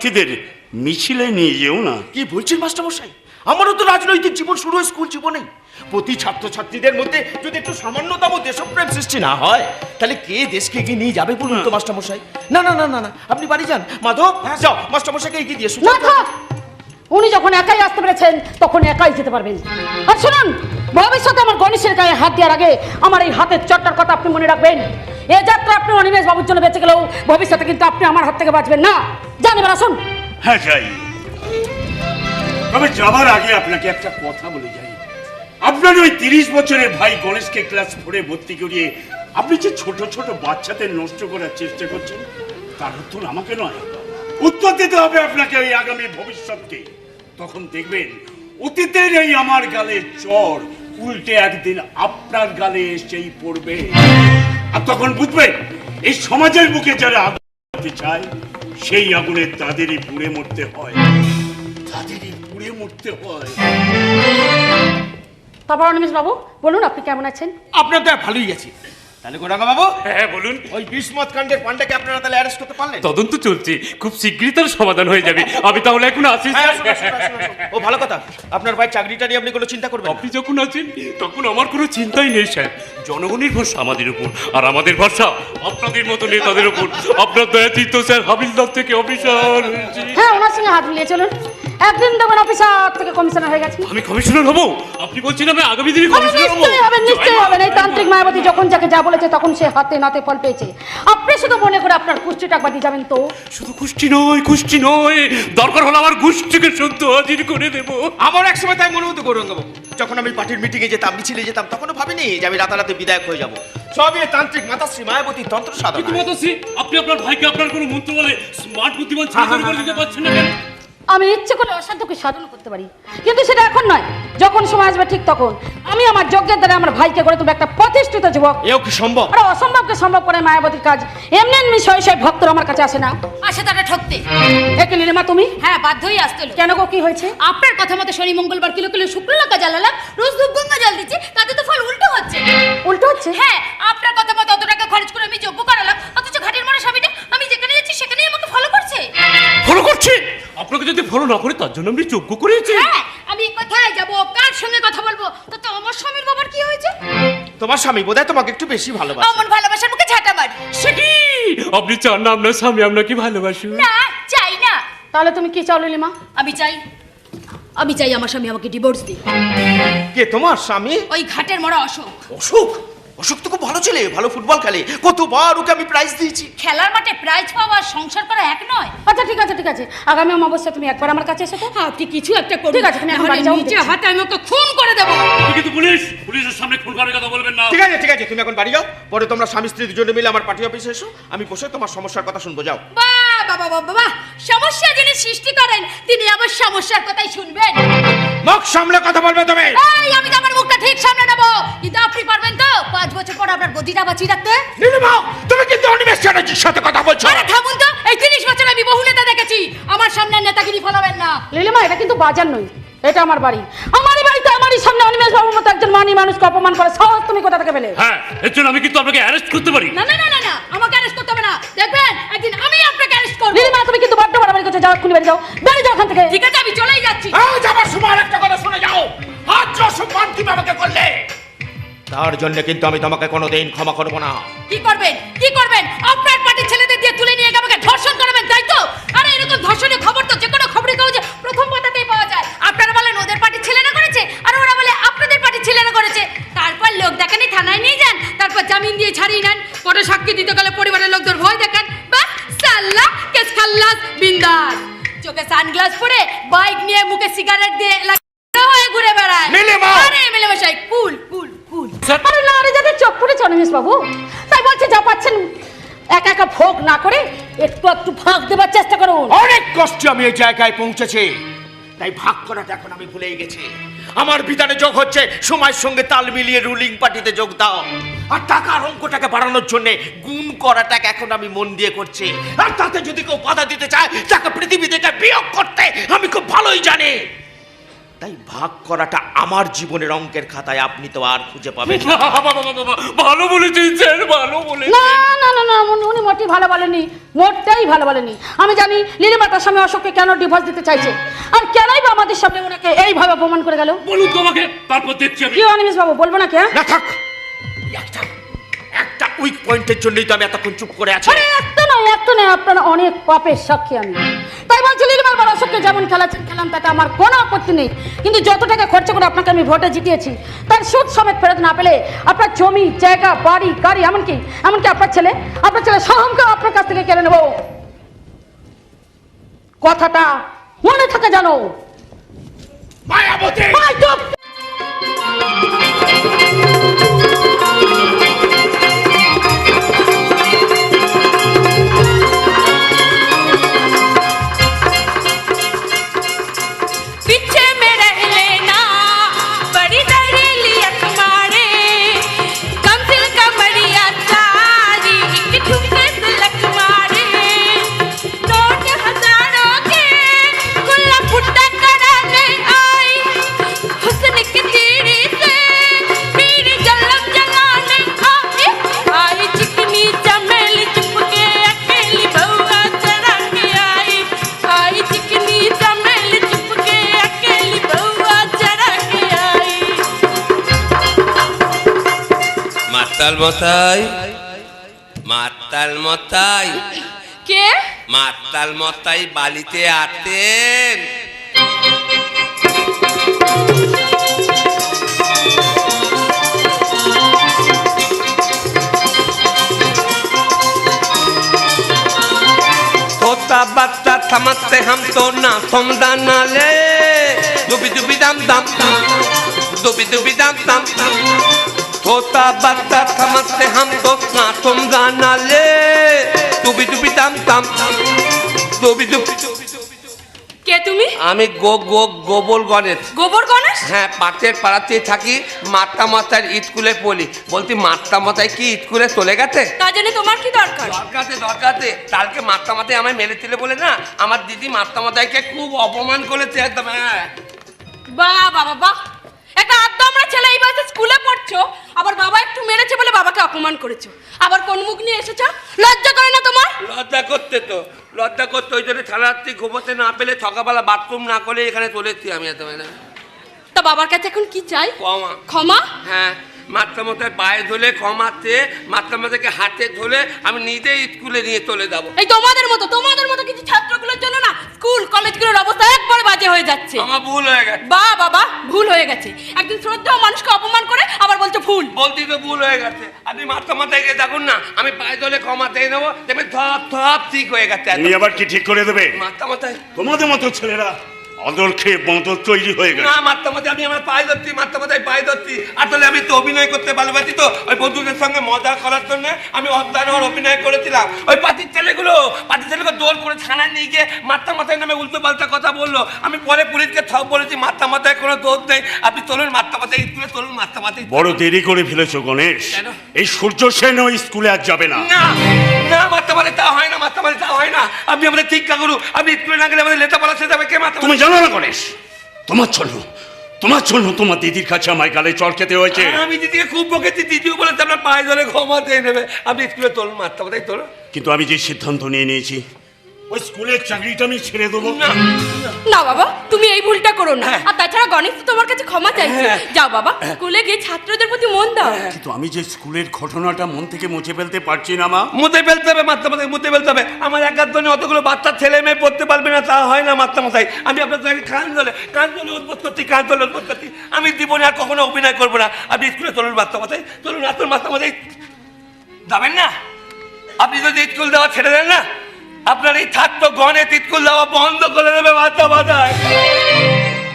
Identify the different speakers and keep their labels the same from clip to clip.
Speaker 1: ছেলেদের মিছিলে নিয়ে যেও না।
Speaker 2: কি বলছেন মাস্টারমশাই? আমারও তো রাজনৈতিক জীবন শুরু হয় স্কুল জীবনে প্রতি ছাত্রছাত্রীদের মধ্যে যদি একটু সামান্যতম দেশপ্রেম সৃষ্টি না হয় তাহলে কে দেশকে এগিয়ে নিয়ে যাবে বলুন তো মাস্টারমশাই? না না না না না আপনি বাড়ি যান। মাধব যাও মাস্টারমশাইকে এগিয়ে দিয়ে
Speaker 3: না থাক উনি যখন একাই আসতে পেরেছেন তখন একাই যেতে পারবেন। আর শুনুন ভবিষ্যতে আমার গণেশের গায়ে হাত দেওয়ার আগে আমার এই হাতের চট্টার কথা আপনি মনে রাখবেন? এ যাত্রা আপনি অনিমেষ বাবুর জন্য বেঁচে গেলেও ভবিষ্যতে কিন্তু আপনি আমার হাত থেকে বাঁচবেন না। জান এবার আসুন।
Speaker 1: হ্যাঁ যাই। তবে যাবার আগে আপনাকে একটা কথা বলে যাই। আপনার ওই তিরিশ বছরের ভাই গণেশকে ক্লাস ফোরে ভর্তি করিয়ে আপনি যে ছোট ছোট বাচ্চাদের নষ্ট করার চেষ্টা করছেন, তার উত্তর আমাকে নয়। উত্তর দিতে হবে আপনাকে ওই আগামী ভবিষ্যৎকে। তখন দেখবেন অতীতের এই আমার গালে চর উল্টে একদিন আপনার গালে এসেই পড়বে। আর তখন বুঝবে এই সমাজের বুকে যারা আগুন চায় সেই আগুনে তাদেরই পুড়ে মরতে হয়। তাদেরই পুড়ে মরতে হয়।
Speaker 3: তারপর অনিমেষ বাবু বলুন আপনি কেমন আছেন?
Speaker 2: আপনার তো ভালোই গেছি তাহলে গোরাঙ্গা বাবু
Speaker 4: হ্যাঁ বলুন।
Speaker 2: ওই বিসমত কাণ্ডের পান্ডাকে আপনারা তাহলে অ্যারেস্ট করতে পারলেন?
Speaker 4: তদন্ত চলছে। খুব শীঘ্রই তার সমাধান হয়ে যাবে। আমি তাহলে এখন আসি
Speaker 2: হ্যাঁ। ও ভালো কথা। আপনার ভাই চাকরিটা নিয়ে আপনি কোনো চিন্তা করবেন।
Speaker 4: আপনি যখন আছেন তখন আমার কোনো চিন্তাই নেই স্যার। জনগণের ভরসা আমাদের উপর আর আমাদের ভরসা আপনাদের মতো নেতাদের উপর। আপনার দয়াতীর্থ স্যার হাবিলদার থেকে অফিসার
Speaker 3: হ্যাঁ ওনার সঙ্গে হাত মিলিয়ে চলুন। একদিন দেখবেন অফিসার থেকে কমিশনার হয়ে গেছে।
Speaker 4: আমি কমিশনার হব? আপনি বলছেন আমি আগামী দিনে কমিশনার হব?
Speaker 3: নিশ্চয়ই হবেন নিশ্চয়ই হবেন এই তান্ত্রিক মায়াবতী যখন যাকে যা বলেছে তখন সে হাতে নাতে ফল পেয়েছে। আপনি শুধু মনে করে আপনার কুষ্টিটা একবার দিয়ে যাবেন তো।
Speaker 4: শুধু কুষ্টি নয় কুষ্টি নয়। দরকার হলো আমার গোষ্ঠীকে সত্য হাজির করে দেবো।
Speaker 2: আমার এক সময় তাই মনে হতো গৌরঙ্গ বাবু যখন আমি পার্টির মিটিংয়ে যেতাম মিছিলে যেতাম তখনও ভাবিনি যে আমি রাতারাতি বিধায়ক হয়ে যাব। সবই তান্ত্রিক মাতাশ্রী মায়াবতী তন্ত্র সাধনা
Speaker 4: আপনি আপনার ভাইকে আপনার কোনো মন্ত্র বলে স্মার্ট বুদ্ধিমান ছেলে তৈরি করে দিতে পারছেন না কেন?
Speaker 3: আমি ইচ্ছে করলে অসাধ্যকে সাধন করতে পারি। কিন্তু সেটা এখন নয়। যখন সময় আসবে ঠিক তখন। আমি আমার যজ্ঞের দ্বারা আমার ভাইকে করে তুমি একটা প্রতিষ্ঠিত যুবক।
Speaker 2: এও কি সম্ভব?
Speaker 3: আর অসম্ভবকে সম্ভব করে মায়াবতীর কাজ। এমনি এমনি শয়ে শয়ে ভক্তরা আমার কাছে আসে না।
Speaker 5: আসে তারা ঠকতে।
Speaker 3: একে নিলেমা তুমি?
Speaker 5: হ্যাঁ বাধ্যই আসতে হলো।
Speaker 3: কেন গো কি হয়েছে?
Speaker 5: আপনার কথা মতো শনি মঙ্গলবার কিলো কিলো শুক্র লঙ্কা জ্বালালাম রোজ ধূপ ফলো
Speaker 4: না করে তার জন্য আমি যোগ্য করেছে।
Speaker 5: হ্যাঁ আমি কোথায় যাব। কার সঙ্গে কথা বলব? তো আমার স্বামীর বাবার কি হয়েছে?
Speaker 2: তোমার স্বামী বোধহয় তোমাকে একটু বেশি ভালোবাসে।
Speaker 5: অমন ভালোবাসার মুখে ঝাঁটা মারি।
Speaker 4: সে কি? আপনি চান না আপনার স্বামী আপনাকে ভালোবাসুন
Speaker 5: না চাই না।
Speaker 3: তাহলে তুমি কি চাও লিমা
Speaker 5: আমি চাই আমি চাই আমার স্বামী আমাকে ডিভোর্স দিই
Speaker 2: কে তোমার স্বামী?
Speaker 5: ওই ঘাটের মরা অশোক।
Speaker 2: অশোক? অশোক তো খুব ভালো ছেলে ভালো ফুটবল খেলে। কতবার ওকে আমি প্রাইজ দিয়েছি।
Speaker 5: খেলার মাঠে প্রাইজ পাওয়া আর সংসার করা এক নয়।
Speaker 3: আচ্ছা ঠিক আছে ঠিক আছে। আগামী অমাবস্যা তুমি একবার আমার কাছে এসো তো।
Speaker 5: আপনি কিছু একটা করুন
Speaker 3: ঠিক আছে, তুমি এখন বাড়ি যাও,
Speaker 5: নিজে হাতে আমি ওকে খুন করে দেবো।
Speaker 4: কিন্তু পুলিশ। পুলিশের সামনে খুন করার কথা বলবেন না।
Speaker 2: ঠিক আছে ঠিক আছে তুমি এখন বাড়ি যাও। পরে তোমরা স্বামী স্ত্রী দুজনে মিলে আমার পার্টি অফিসে এসো। আমি বসে তোমার সমস্যার কথা শুনব যাও।
Speaker 5: বাহ বাবা বাবা। সমস্যা যিনি সৃষ্টি করেন তিনি আবার সমস্যার কথাই শুনবেন।
Speaker 2: মুখ সামলে কথা বলবে তুমি।
Speaker 5: এই আমি তো আমার মুখটা ঠিক সামনে নেব। কিন্তু আপনি পারবেন তো? পাঁচ বছর পর আপনার গদিটা বাঁচিয়ে রাখতে।
Speaker 2: নীলিমা তুমি কিন্তু অনিমেষ চ্যাটার্জির সাথে কথা বলছো।
Speaker 5: আরে থামুন তো এই তিরিশ বছর আমি বহু নেতা দেখেছি। আমার সামনে নেতাগিরি ফলাবেন না।
Speaker 3: লিলিমা এটা কিন্তু বাজার নয়। এটা আমার বাড়ি। আমারই বাড়িতে আমারই সামনে অনিমেষ বাবুর মতো একজন মানি মানুষকে অপমান করে। সাহস তুমি কোথা থেকে পেলে?
Speaker 4: হ্যাঁ এর জন্য আমি কিন্তু আপনাকে অ্যারেস্ট করতে পারি।
Speaker 5: না না না না না আমাকে অ্যারেস্ট করতে হবে না। দেখবেন একদিন আমি আপনাকে করব।
Speaker 3: লিলিমা তুমি কিন্তু বড্ড বাড়াবাড়ি করছ। যাও বেরিয়ে যাও। বেরিয়ে যাও ওখান থেকে।
Speaker 5: ঠিক আছে আমি চলেই যাচ্ছি।
Speaker 2: আজ আমার সময় একটা কথা শুনে যাও। আজ অসম্মান তুমি আমাকে করলে? তার জন্য কিন্তু আমি তোমাকে কোনোদিন ক্ষমা করব না।
Speaker 5: কি করবেন? কি করবেন? আপনার পার্টির ছেলেদের দিয়ে তুলে নিয়ে আমাকে ধর্ষণ করাবেন তাই তো? আরে এরকম ধর্ষণের খবর তো যে কোনো খবরের কাগজে প্রথম পাতাতেই পাওয়া যায়। আপনারা বলেন ওদের পার্টির ছেলেরা করেছে? আর ওরা বলে আপনাদের পার্টির ছেলেরা করেছে। তারপর লোক দেখানি থানায় নিয়ে যান। তারপর জামিন দিয়ে ছাড়িয়ে নেন। পরে সাক্ষী দিতে গেলে পরিবারের লোকদের ভয় দেখান। বাস সাল্লা খাল্লাস বিন্দাস চোখে সানগ্লাস পরে বাইক নিয়ে মুখে সিগারেট দিয়ে হয়ে ঘুরে বেড়ায়! আরে এমএলএ মশাই কুল কুল কুল
Speaker 3: আরে না আরে যাদের চোখ পড়েছে অনিমেষ বাবু তাই বলছে যা পাচ্ছেন একা একা ভোগ না করে একটু একটু ভাগ দেবার চেষ্টা করুন।
Speaker 2: অনেক কষ্টে আমি এই জায়গায় পৌঁছেছি। তাই ভাগ করাটা এখন আমি ভুলেই গেছি। আমার বিধানে যোগ হচ্ছে। সময়ের সঙ্গে তাল মিলিয়ে রুলিং পার্টিতে যোগ দাও। আর টাকার অঙ্কটাকে বাড়ানোর জন্য গুণ করাটাকে এখন আমি মন দিয়ে করছি। আর তাতে যদি কেউ বাধা দিতে চায়, তাকে পৃথিবী থেকে বিয়োগ করতে আমি খুব ভালোই জানি। তাই ভাগ করাটা আমার জীবনের অঙ্কের খাতায় আপনি তো আর খুঁজে পাবেন না।
Speaker 4: ভালো বলেছেন স্যার ভালো বলে
Speaker 3: না না না না উনি- উনি মোটেই ভালো বলেনি মোটেই ভালো বলেনি আমি জানি লিলিমা তার স্বামী অশোককে কেন ডিভোর্স দিতে চাইছে। আর কেনই বা আমাদের সামনে ওনাকে এইভাবে অপমান করে গেল?
Speaker 4: বলুন তো আমাকে তারপর দেখছি আমি।
Speaker 3: কি অনিমেষ বাবু? বলব না কে হ্যাঁ?
Speaker 2: না থাক। একটা একটা উইক পয়েন্টের জন্যই তো আমি এতক্ষণ চুপ করে আছি।
Speaker 3: আরে একটা নয় একটা নয়। আপনারা অনেক পাপের সাক্ষী আমি। বলছি লিলিমার বড় অশোককে যেমন খেলাচ্ছেন খেলাম তাতে আমার কোনো আপত্তি নেই। কিন্তু যত টাকা খরচা করে আপনাকে আমি ভোটে জিতিয়েছি তার সুদ সমেত ফেরত না পেলে আপনার জমি জায়গা বাড়ি গাড়ি এমনকি এমনকি আপনার ছেলে আপনার ছেলে সহমকেও আপনার কাছ থেকে কেড়ে নেব। কথাটা মনে থাকে জানো?
Speaker 2: মায়াবতী!
Speaker 6: মাতাল মতাই মাতাল মতাই
Speaker 7: কে
Speaker 6: মাতাল মতাই বালিতে আতেন होता बत्ता थमकते हम तो ना समदाना ले दुबी दुबी दम दम दुबी दुबी दम তা বাত্তা খামাতে হাম তো না তোম গানালে টুপি টুপি তাম তাম টুপি টুপি
Speaker 7: কে তুমি?
Speaker 6: আমি গো গো গোবর গণেশ।
Speaker 7: গোবর গণেশ?
Speaker 6: হ্যাঁ পাটের পাড়াতেই থাকি। মাতা মাতার স্কুলে পড়ি। বলতি মাতা মাতায় কি স্কুলে চলে গেছে?
Speaker 7: তা জানি তোমার কি দরকার?
Speaker 6: দরকাতে দরকাতে কালকে মাতা মাতায় আমায় মেরে দিলে বলে না? আমার দিদি মাতা মাতায়কে খুব অপমান করেছে একদম হ্যাঁ।
Speaker 7: বাহ বাবা বাহ। আমরা ছেলে এই বয়সে স্কুলে পড়ছো আবার বাবা একটু মেরেছে বলে বাবাকে অপমান করেছ। আবার কোন মুখ নিয়ে এসেছ? লজ্জা করে না তোমার?
Speaker 6: লজ্জা করতে তো লজ্জা করতে ওই জন্য সারা রাত্রি ঘুমোতে না পেলে সকালবেলা বাথরুম না করে এখানে চলেছি আমি এত মানে
Speaker 7: তা বাবার কাছে এখন কি চাই?
Speaker 6: কমা
Speaker 7: ক্ষমা?
Speaker 6: হ্যাঁ মাত্রা মতায় পায়ে ধরে ক্ষমাতে মাত্রা মতাকে হাতে ধরে আমি নিজেই স্কুলে নিয়ে চলে যাব।
Speaker 7: এই তোমাদের মতো তোমাদের মতো কিছু ছাত্রগুলোর জন্য না স্কুল কলেজগুলোর অবস্থা একবার বাজে হয়ে যাচ্ছে।
Speaker 6: আমার ভুল হয়ে গেছে।
Speaker 7: বা বাবা ভুল হয়ে গেছে। একদিন শ্রদ্ধা মানুষকে অপমান করে আবার বলছো ভুল।
Speaker 6: বলতি তো ভুল হয়ে গেছে। আপনি মাথা মাথায় গিয়ে দেখুন না আমি পায়ে দলে ক্ষমা দিয়ে নেব দেখবে ধপ ধপ ঠিক হয়ে গেছে।
Speaker 1: তুমি আবার কি ঠিক করে দেবে?
Speaker 6: মাথা মাথায়
Speaker 1: তোমাদের মতো ছেলেরা অদল খেয়ে বদল তৈরি হয়ে গেছে।
Speaker 6: না মাথায় আমি আমার পায়ে ধরছি মাথা মাথায় পায়ে ধরছি। আসলে আমি তো অভিনয় করতে ভালোবাসি তো। ওই বন্ধুদের সঙ্গে মজা করার জন্য আমি অজ্ঞান হওয়ার অভিনয় করেছিলাম। ওই পাতির ছেলেগুলো পাতির ছেলেকে দৌড় করে থানায় নিয়ে গিয়ে মাথা মাথায় নামে উল্টো পাল্টা কথা বলল। আমি পরে পুলিশকে সব বলেছি মাথা মাথায় কোনো দোষ নেই। আপনি চলুন মাথা মাথায় স্কুলে চলুন মাথা মাথায়
Speaker 1: বড় দেরি করে ফেলেছো গণেশ। এই সূর্য সেন ওই স্কুলে আর যাবে না।
Speaker 6: না না মাথা মারে তা হয় না মাথা মারে তা হয় না আপনি আমাদের শিক্ষা করুন আপনি স্কুলে না গেলে আমাদের শেষ হবে। কে মাথা
Speaker 1: তুমি জানো না গণেশ? তোমার জন্য তোমার জন্য তোমার দিদির কাছে আমায় গালে চর খেতে হয়েছে।
Speaker 6: আমি দিদিকে খুব বকেছি দিদিও বলেছে আপনার পায়ে ধরে ক্ষমা দিয়ে নেবে। আপনি স্কুলে চলুন মাথা মাথায় চলুন
Speaker 1: কিন্তু আমি যে সিদ্ধান্ত নিয়ে নিয়েছি ওই স্কুলের চাকরিটা আমি ছেড়ে দেবো।
Speaker 6: না
Speaker 7: না বাবা তুমি এই ভুলটা করো না।
Speaker 6: হ্যাঁ।
Speaker 7: আর তাছাড়া গণেশ তোমার কাছে ক্ষমা চাইছে। যাও বাবা স্কুলে গিয়ে ছাত্রদের প্রতি মন দাও।
Speaker 1: কিন্তু আমি যে স্কুলের ঘটনাটা মন থেকে মুছে ফেলতে পারছি না মা।
Speaker 6: মুতে ফেলতে হবে মাথা মাথায় মুতে ফেলতে হবে। আমার একার জন্য অতগুলো বাচ্চা ছেলে মেয়ে পড়তে পারবে না তা হয় না মাথা মাথায় আমি আপনার সঙ্গে কান ধরে কান ধরে উদ্বোধ করছি কান ধরে উদ্বোধ করছি। আমি জীবনে আর কখনো অভিনয় করব না। আপনি স্কুলে চলুন মাথা মাথায় চলুন আসুন মাথা মাথায় যাবেন না? আপনি যদি স্কুল দেওয়া ছেড়ে দেন না? আপনার এই থাকতো গণে তিতকুল দেওয়া বন্ধ করে দেবে মাথা বাজায়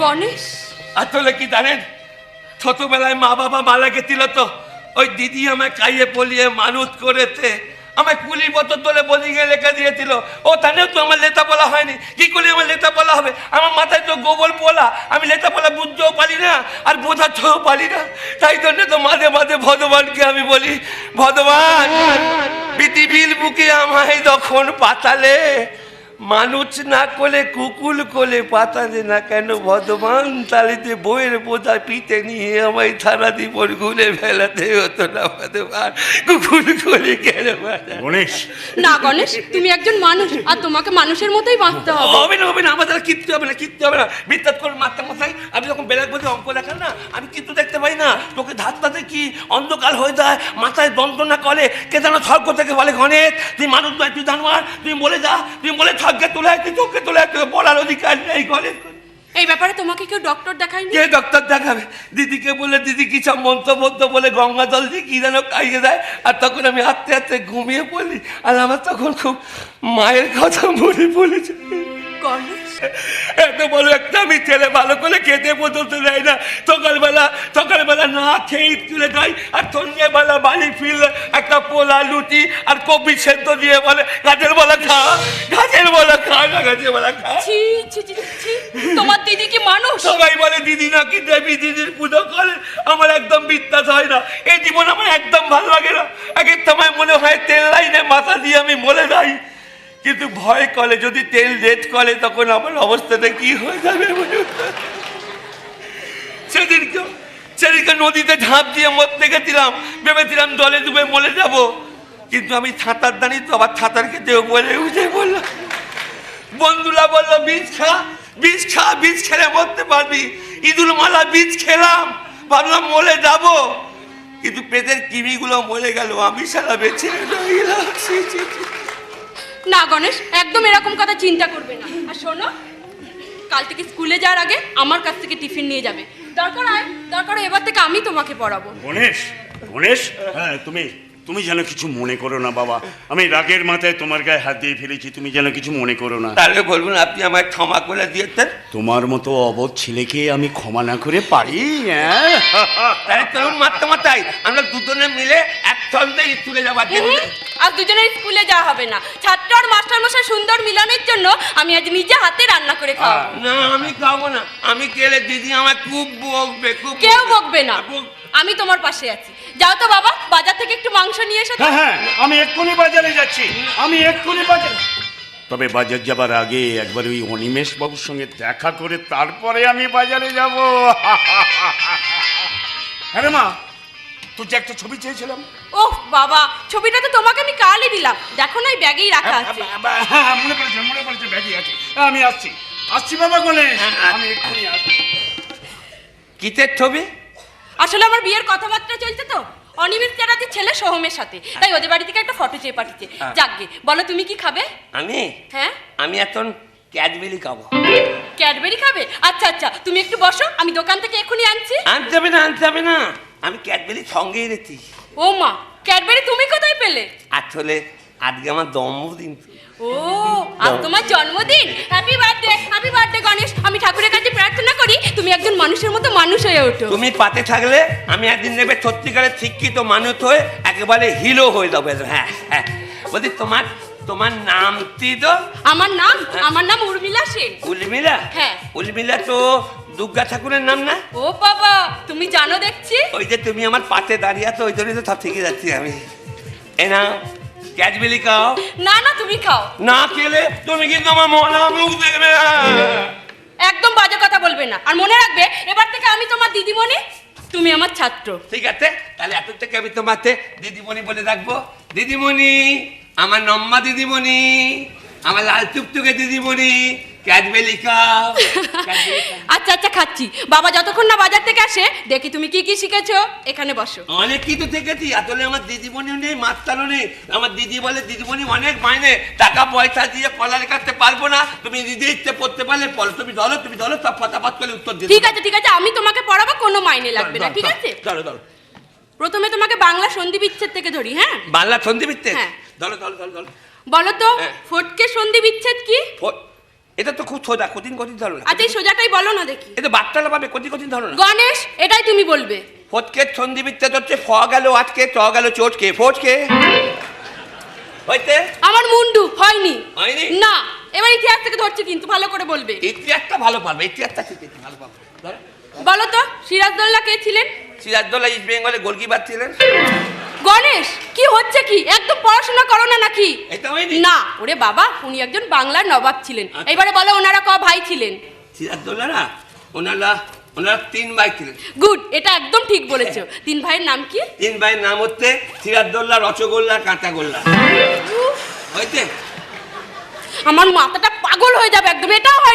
Speaker 7: গণেশ?
Speaker 6: আসলে কি জানেন? ছোটবেলায় মা বাবা মালাকে গেছিল তো ওই দিদি আমায় কাইয়ে পলিয়ে মানুষ করেছে। আমায় কুলি তোলে বলি বোলিংয়ে লেখা দিয়েছিল। ও তাহলেও তো আমার লেতা বলা হয়নি। কি করে আমার লেতা বলা হবে? আমার মাথায় তো গোবর পোলা। আমি লেতা বলা বুঝতেও পারি না, আর বোঝাতেও পারি না। তাই জন্য তো মাঝে মাঝে ভগবানকে আমি বলি, ভগবান, পৃথিবীর বুকে আমায় যখন পাতালে মানুষ না কোলে কুকুল কোলে পাতালে না কেন ভগবান তালিতে বইয়ের বোঝা পিতে নিয়ে আমায় থানা দিবর ঘুরে ফেলাতে হতো না ভগবান কুকুল কোলে কেন
Speaker 1: গণেশ।
Speaker 7: না গণেশ তুমি একজন মানুষ আর তোমাকে মানুষের মতোই বাঁচতে হবে।
Speaker 6: হবে না হবে না আমার দ্বারা কিচ্ছু হবে না কিচ্ছু হবে না। বিদ্যাত করে মারতে মশাই আমি যখন বেলাক বলছি অঙ্ক দেখান না আমি কিন্তু দেখতে পাই না। তোকে ধাত্তাতে কি অন্ধকার হয়ে যায় মাথায় যন্ত্রণা করে কে যেন স্বর্গ থেকে বলে গণেশ তুই মানুষ নয় তুই জানোয়ার তুই বলে যা তুই বলে স্বর্গে তোলে তুলাইতে চোখে তুলাইতে বলার অধিকার নেই গণেশ
Speaker 7: এই ব্যাপারে তোমাকে কেউ ডক্টর দেখায়নি?
Speaker 6: কে ডক্টর দেখাবে? দিদিকে বলে দিদি কি সব মন্ত্র বলে গঙ্গা জল দিয়ে কি যেন খাইয়ে দেয়? আর তখন আমি আস্তে আস্তে ঘুমিয়ে পড়লি আর আমার তখন খুব মায়ের কথা মনে পড়েছে। এত বড় একটা আমি ছেলে ভালো করে খেতে পর্যন্ত দেয় না। সকালবেলা সকালবেলা না খেয়ে তুলে দেয় আর সন্ধ্যেবেলা বাড়ি ফিরলে একটা পোলা লুচি আর কপি সেদ্ধ দিয়ে বলে গাছের বলা খা গাছের বলা খা না গাছের বলা খা।
Speaker 7: তোমার দিদি কি মানুষ?
Speaker 6: সবাই বলে দিদি নাকি দেবী দিদির পুজো করে আমার একদম বিশ্বাস হয় না। এই জীবন আমার একদম ভালো লাগে না। এক সময় মনে হয় তেল লাইনে মাথা দিয়ে আমি মরে যাই। কিন্তু ভয় করে, যদি তেল রেট করে, তখন আমার অবস্থাটা কি হয়ে যাবে। সেদিনকে সেদিনকে নদীতে ঝাঁপ দিয়ে মরতে গেছিলাম ভেবেছিলাম জলে ডুবে মরে যাব কিন্তু আমি সাঁতার জানি তো, আবার সাঁতার কেটেও বলে উঠে বলল বন্ধুরা বলল, বীজ খা বীজ খা, বীজ খেলে মরতে পারবি ইঁদুর মালা বীজ খেলাম, ভাবলাম মরে যাব কিন্তু পেটের কিমিগুলো মরে গেল, আমি সারা বেঁচে রইলাম।
Speaker 7: না গণেশ একদম এরকম কথা চিন্তা করবে না। আর শোনো কাল থেকে স্কুলে যাওয়ার আগে আমার কাছ থেকে টিফিন নিয়ে যাবে। দরকার হয় দরকার এবার থেকে আমি তোমাকে পড়াবো।
Speaker 1: গণেশ গণেশ হ্যাঁ তুমি তুমি যেন কিছু মনে করো না বাবা। আমি রাগের মাথায় তোমার গায়ে হাত দিয়ে ফেলেছি তুমি যেন কিছু মনে করো না।
Speaker 6: তাহলে বলবেন আপনি আমায় ক্ষমা করে দিয়েছেন?
Speaker 1: তোমার মতো অবধ ছেলেকে আমি ক্ষমা না করে পারি হ্যাঁ?
Speaker 6: তাহলে চলুন মাত্র মাতাই আমরা দুজনে মিলে একসঙ্গে স্কুলে যাবার
Speaker 7: আর দুজনের স্কুলে যাওয়া হবে না। ছাত্র আর মাস্টার মশাই সুন্দর মিলনের জন্য আমি আজ নিজে হাতে রান্না করে খাওয়াবো।
Speaker 6: না আমি খাব না। আমি গেলে দিদি আমার খুব বকবে খুব
Speaker 7: কেউ বকবে না। আমি তোমার পাশে আছি। যাও তো বাবা বাজার থেকে একটু মাংস নিয়ে এসো।
Speaker 1: হ্যাঁ হ্যাঁ আমি এক্ষুনি বাজারে যাচ্ছি। আমি এক্ষুনি বাজারে তবে বাজার যাবার আগে একবার ওই অনিমেষ বাবুর সঙ্গে দেখা করে তারপরে আমি বাজারে যাব। হ্যাঁ রে মা তোর যে একটা ছবি চেয়েছিলাম।
Speaker 7: ওহ বাবা ছবিটা তো তোমাকে আমি কালই দিলাম। দেখো না এই ব্যাগেই রাখা আছে।
Speaker 1: হ্যাঁ, হ্যাঁ, মনে পড়েছে মনে পড়েছে ব্যাগই আছে। হ্যাঁ, আমি আসছি। আসছি বাবা গণেশ আমি এক্ষুনি আসছি।
Speaker 6: কিসের ছবি?
Speaker 7: আসলে আমার বিয়ের কথাবার্তা চলছে তো অনিমিত চ্যাটার্জির ছেলে সোহমের সাথে। তাই ওদের বাড়ি থেকে একটা ফটো চেয়ে পাঠিয়েছে।
Speaker 6: হ্যাঁ।
Speaker 7: যাকগে বলো তুমি কি খাবে?
Speaker 6: আমি?
Speaker 7: হ্যাঁ?
Speaker 6: আমি এখন ক্যাডবেরি খাব।
Speaker 7: ক্যাডবেরি খাবে? আচ্ছা আচ্ছা তুমি একটু বসো আমি দোকান থেকে এক্ষুনি আনছি।
Speaker 6: আনতে হবে না আনতে হবে না। আমি ক্যাডবেরি সঙ্গেই রেখেছি
Speaker 7: ও মা ক্যাডবেরি তুমি কোথায় পেলে?
Speaker 6: আসলে আজকে আমার জন্মদিন।
Speaker 7: ও আজ তোমার জন্মদিন। Happy birthday happy birthday Ganesh. আমি ঠাকুরের কাছে প্রার্থনা করি তুমি একজন মানুষের মতো মানুষ হয়ে ওঠো।
Speaker 6: তুমি পাতে থাকলে আমি একদিন নেবে সত্যিকারের শিক্ষিত মানুষ হয়ে একেবারে হিরো হয়ে যাবে। হ্যাঁ হ্যাঁ। বলছি তোমার তোমার নামটি তো?
Speaker 7: আমার নাম আমার নাম উর্মিলা সেন।
Speaker 6: উর্মিলা?
Speaker 7: হ্যাঁ।
Speaker 6: উর্মিলা তো দুর্গা ঠাকুরের নাম না?
Speaker 7: ও বাবা তুমি জানো দেখছি?
Speaker 6: ওই যে তুমি আমার পাশে দাঁড়িয়ে আছো ওই জন্যই তো সব থেকে যাচ্ছি আমি। এ না ক্যাচবেলি খাও।
Speaker 7: না না তুমি খাও।
Speaker 6: না খেলে তুমি কিন্তু আমার মনে মুখ দেখবে
Speaker 7: একদম বাজে কথা বলবে না। আর মনে রাখবে এবার থেকে আমি তোমার দিদিমণি তুমি আমার ছাত্র।
Speaker 6: ঠিক আছে তাহলে এত থেকে আমি তোমাকে দিদিমণি বলে রাখব। দিদিমণি আমার নম্মা দিদিমণি আমার লাল টুকটুকে দিদিমণি
Speaker 7: আচ্ছা আচ্ছা খাচ্ছি। বাবা যতক্ষণ না বাজার থেকে আসে দেখি তুমি কি কি শিখেছো। এখানে বসো।
Speaker 6: অনেক কিছু আসলে আমার নেই মাস্টারও নেই। আমার দিদি বলে দিদিমণি অনেক মাইনে। টাকা পয়সা দিয়ে কাটতে পারব না। তুমি ইচ্ছে পড়তে পারলে পড়ো। তুমি ধরো তুমি ধরো সব ফটাফট করে উত্তর দিও
Speaker 7: ঠিক আছে ঠিক আছে আমি তোমাকে পড়াবো কোনো মাইনে লাগবে না ঠিক আছে?
Speaker 6: ধরো ধরো।
Speaker 7: প্রথমে তোমাকে বাংলা সন্ধি বিচ্ছেদ থেকে ধরি হ্যাঁ?
Speaker 6: বাংলা সন্ধি বিচ্ছেদ
Speaker 7: হ্যাঁ।
Speaker 6: ধরো ধরো ধরো ধরো।
Speaker 7: বলো তো
Speaker 6: হ্যাঁ।
Speaker 7: ফটকে সন্ধি বিচ্ছেদ কি?
Speaker 6: এটা তো খুব সোজা কঠিন কঠিন ধরো না
Speaker 7: আচ্ছা এই সোজাটাই বলো না দেখি।
Speaker 6: এটা বাচ্চারা পাবে কঠিন কঠিন ধরো না
Speaker 7: গণেশ এটাই তুমি বলবে।
Speaker 6: ফটকে সন্ধি বিত্তে হচ্ছে ফ গেল আজকে চ গেল চোটকে ফটকে। হইতে
Speaker 7: আমার মুন্ডু হয়নি।
Speaker 6: হয়নি?
Speaker 7: না এবার ইতিহাস থেকে ধরছি কিন্তু ভালো করে বলবে।
Speaker 6: ইতিহাসটা ভালো পারবে ইতিহাসটা শিখেছি ভালো পারবে
Speaker 7: বলো তো সিরাজদৌল্লা কে ছিলেন?
Speaker 6: সিরাজদৌল্লা ইস্ট বেঙ্গলে গোলকিপার ছিলেন।
Speaker 7: গণেশ কি হচ্ছে কি? একদম পড়াশোনা করো না নাকি? না ওরে বাবা উনি একজন বাংলার নবাব ছিলেন। এবারে বলো ওনারা ক ভাই ছিলেন?
Speaker 6: সিরাজদৌল্লা ওনারা ওনারা তিন ভাই ছিলেন।
Speaker 7: গুড এটা একদম ঠিক বলেছ। তিন ভাইয়ের নাম কি?
Speaker 6: তিন ভাইয়ের নাম হচ্ছে সিরাজদৌল্লা রসগোল্লা কাঁচাগোল্লা।
Speaker 7: আমার মাথাটা পাগল হয়ে যাবে একদম এটাও হয়